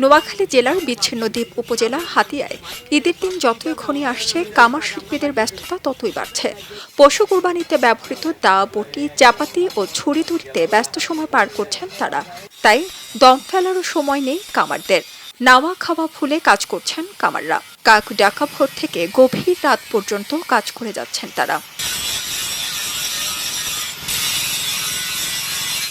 নোয়াখালী জেলার বিচ্ছিন্ন দ্বীপ উপজেলা হাতিয়ায়। ঈদের দিন যতই ঘনিয়ে আসছে, কামার শিল্পীদের ব্যস্ততা ততই বাড়ছে। পশু কুরবানিতে ব্যবহৃত দা, বটি, চাপাতি ও ছুরি তুড়িতে ব্যস্ত সময় পার করছেন তারা। তাই দম ফেলারও সময় নেই কামারদের। নাওয়া খাওয়া ফুলে কাজ করছেন কামাররা। কাক ডাকা ভোর থেকে গভীর রাত পর্যন্ত কাজ করে যাচ্ছেন তারা।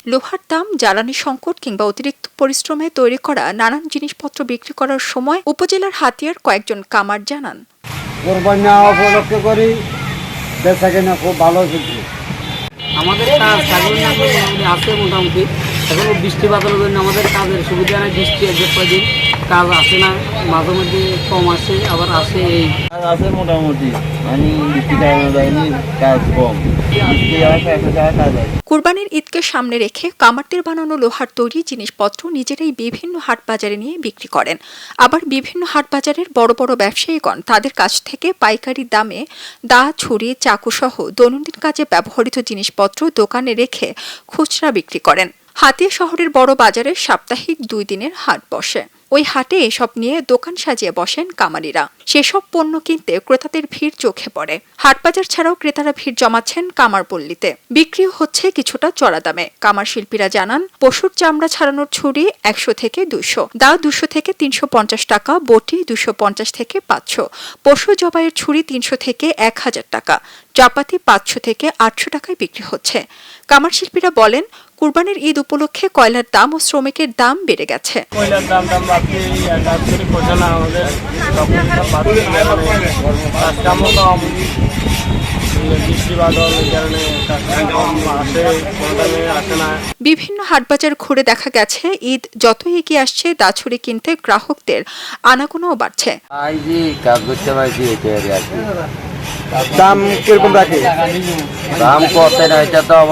লোহার দাম জ্বালানি সংকট কিংবা অতিরিক্ত পরিশ্রমে তৈরি করা নানান জিনিসপত্র বিক্রি করার সময় উপজেলার হাতিয়ার কয়েকজন কামার জানান। কোরবানি উপলক্ষ করি বেচা কেনা খুব ভালো আমাদের কাজ আছে মোটামুটি। এখন বৃষ্টি বাদলের জন্য আমাদের কাজের সুবিধা নেই। বৃষ্টি যে কদিন কাজ আসে না? মাঝে মধ্যে কম আসে আবার আসে এই। কাজ আছে মোটামুটি। মানে বৃষ্টি যায়নি কাজ কম। আসে কুরবানির ঈদকে সামনে রেখে কামারদের বানানো লোহার তৈরি জিনিসপত্র নিজেরাই বিভিন্ন হাট বাজারে নিয়ে বিক্রি করেন। আবার বিভিন্ন হাট বাজারের বড় বড় ব্যবসায়ীগণ তাদের কাছ থেকে পাইকারি দামে দা ছুরি চাকুসহ দৈনন্দিন কাজে ব্যবহৃত জিনিসপত্র দোকানে রেখে খুচরা বিক্রি করেন। হাতিয়া শহরের বড় বাজারে সাপ্তাহিক দুই দিনের হাট বসে। ওই হাটে এসব নিয়ে দোকান সাজিয়ে বসেন কামারিরা সেসব পণ্য কিনতে ক্রেতাদের ভিড় চোখে পড়ে। হাটবাজার ছাড়াও ক্রেতারা ভিড় জমাচ্ছেন কামারপল্লীতে বিক্রিও হচ্ছে কিছুটা চড়া দামে। কামার শিল্পীরা জানান, পশুর চামড়া ছাড়ানোর ছুরি একশো থেকে দুশো দা দুশো থেকে তিনশো পঞ্চাশ টাকা, বটি দুশো পঞ্চাশ থেকে পাঁচশো, পশু জবাইয়ের ছুরি তিনশো থেকে এক হাজার টাকা, চাপাতি পাঁচশো থেকে আটশো টাকায় বিক্রি হচ্ছে। কামার শিল্পীরা বলেন কুরবানির ঈদ উপলক্ষে কয়লার দাম ও শ্রমিকের দাম বেড়ে গেছে। কয়লার দাম দাম বাড়ছে কাজ করে পয়সা না আমাদের। তখন সব বাড়ছে কাজ কামও কম। বৃষ্টি বাদল এই কারণে কাজ কম আসে কোনো টাইমে আসে না। বিভিন্ন হাটবাজার ঘুরে দেখা গেছে ঈদ যতই এগিয়ে আসছে দাছুরি কিনতে গ্রাহকদের আনাগোনাও বাড়ছে। দাম কীরকম রাখে? দাম কত না এটা তো হব